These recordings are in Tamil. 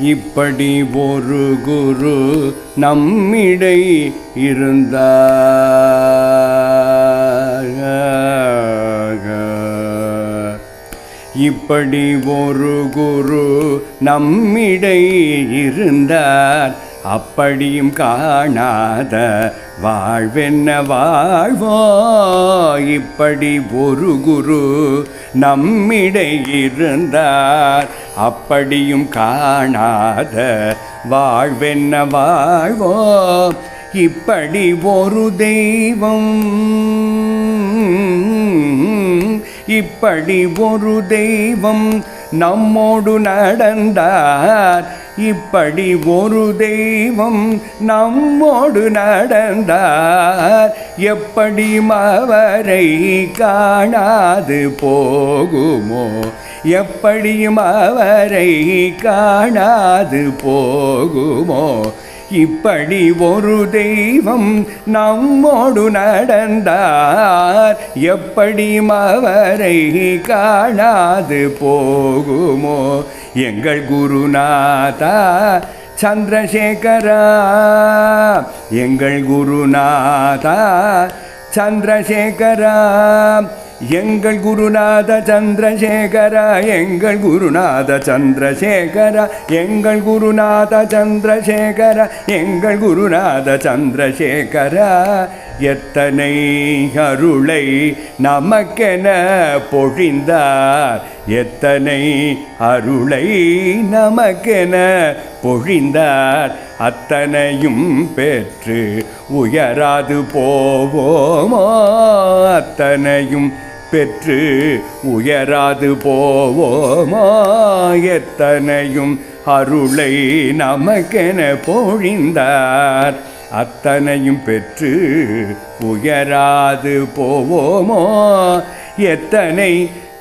இப்படி ஒரு குரு நம்மிடை இருந்தார். இப்படி ஒரு குரு நம்மிடை இருந்தார். அப்படியும் காணாத வாழ்வென்ன வாழ்வோ இப்படி ஒரு குரு நம்மிடை இருந்தார். அப்படியும் காணாத வாழ்வென்ன வாழ்வோ இப்படி ஒரு தெய்வம். இப்படி ஒரு தெய்வம் நம்மோடு நடந்தார். இப்படி ஒரு தெய்வம் நம்மோடு நடந்தார். எப்படி அவரை காணாது போகுமோ? எப்படியும் அவரை காணாது போகுமோ? இப்படி ஒரு தெய்வம் நம்மோடு நடந்தார். எப்படி அவரை காணாது போகுமோ? எங்கள் குருநாதா சந்திரசேகரா. எங்கள் குருநாதா சந்திரசேகரா. எங்கள் குருநாத சந்திரசேகரா எங்கள் குருநாத சந்திரசேகரா எங்கள் குருநாத சந்திரசேகரா எங்கள் குருநாத சந்திரசேகரா. எத்தனை அருளை நமக்கென பொழிந்தார். எத்தனை அருளை நமக்கென பொழிந்தார். அத்தனையும் பெற்று உயராது போவோமோ? அத்தனையும் பெற்று உயராது போவோமோ எத்தனையும் அருளை நமக்கென பொழிந்தார். அத்தனையும் பெற்று உயராது போவோமோ எத்தனை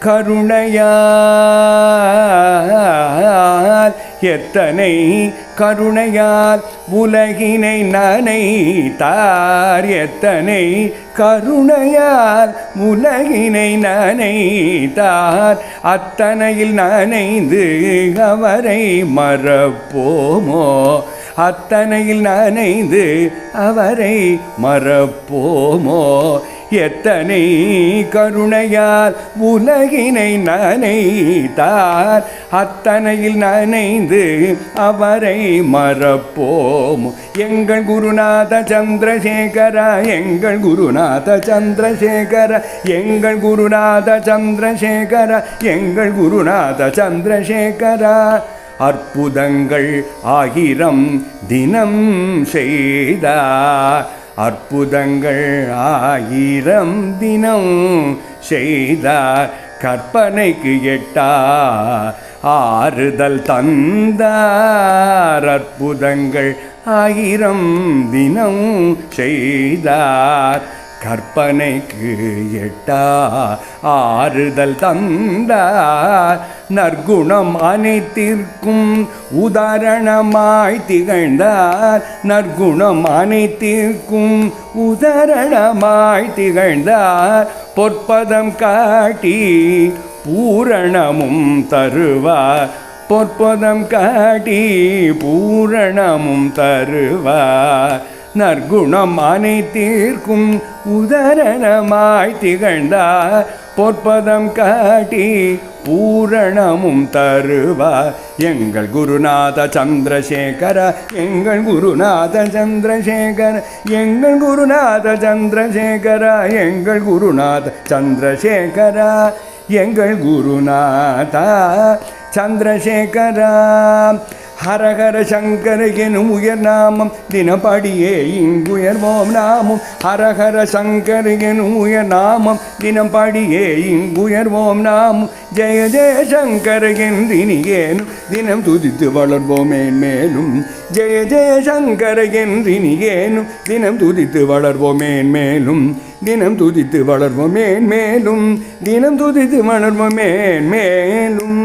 கருணையால் எத்தனை கருணையால் உலகினை நனைத்தார் எத்தனை? கருணையால் உலகினை நனைத்தார் அத்தனையில் நனைந்து அவரை மறப்போமோ? அத்தனையில் நனைந்து அவரை மறப்போமோ? எத்தனை கருணையால் உலகினை நனைத்தார். அத்தனையில் நனைந்து அவரை மறப்போம். எங்கள் குருநாத சந்திரசேகரா எங்கள் குருநாத சந்திரசேகர எங்கள் குருநாத சந்திரசேகர எங்கள் குருநாத சந்திரசேகரா. அற்புதங்கள் ஆகிரம் தினம் செய்தார். அற்புதங்கள் ஆயிரம் தினம் செய்தார் கற்பனைக்கு எட்டா ஆறுதல் தந்தார். அற்புதங்கள் ஆயிரம் தினம் செய்தார். கற்பனைக்கு எட்டா ஆறுதல் தந்த நற்குணம் அனைத்திற்கும் உதாரணமாய் திகழ்ந்தார் நற்குணம் அனைத்திற்கும் உதாரணமாய் திகழ்ந்தார் பொற்பதம் காட்டி பூரணமும் தருவார். பொற்பதம் காட்டி பூரணமும் தருவார். நற்குணம் அனைத்திற்கும் உதரணமாய் திகழ்ந்தார் பொற்பதம் காட்டி பூரணமும் தருவா. எங்கள் குருநாத சந்திரசேகர எங்கள் குருநாத சந்திரசேகர எங்கள் குருநாத சந்திரசேகர எங்கள் குருநாத சந்திரசேகரா எங்கள் குருநாதா சந்திரசேகரா. ஹரஹர சங்கர எனும் உயர் நாமம் தினப்படியே இங்குயர்வோம் நாமம். ஹரஹர சங்கர எனும் உயர் நாமம் தினப்படியே இங்குயர்வோம் நாமம். ஜெய ஜெய சங்கர என்றினியேனும் தினம் துதித்து வளர்வோமே மேலும் ஜெய ஜெய சங்கர என்றினியேனும் தினம் துதித்து வளர்வோமே மேலும் தினம் துதித்து வளர்வோமே மேலும் தினம் துதித்து வளர்வோமே மேலும்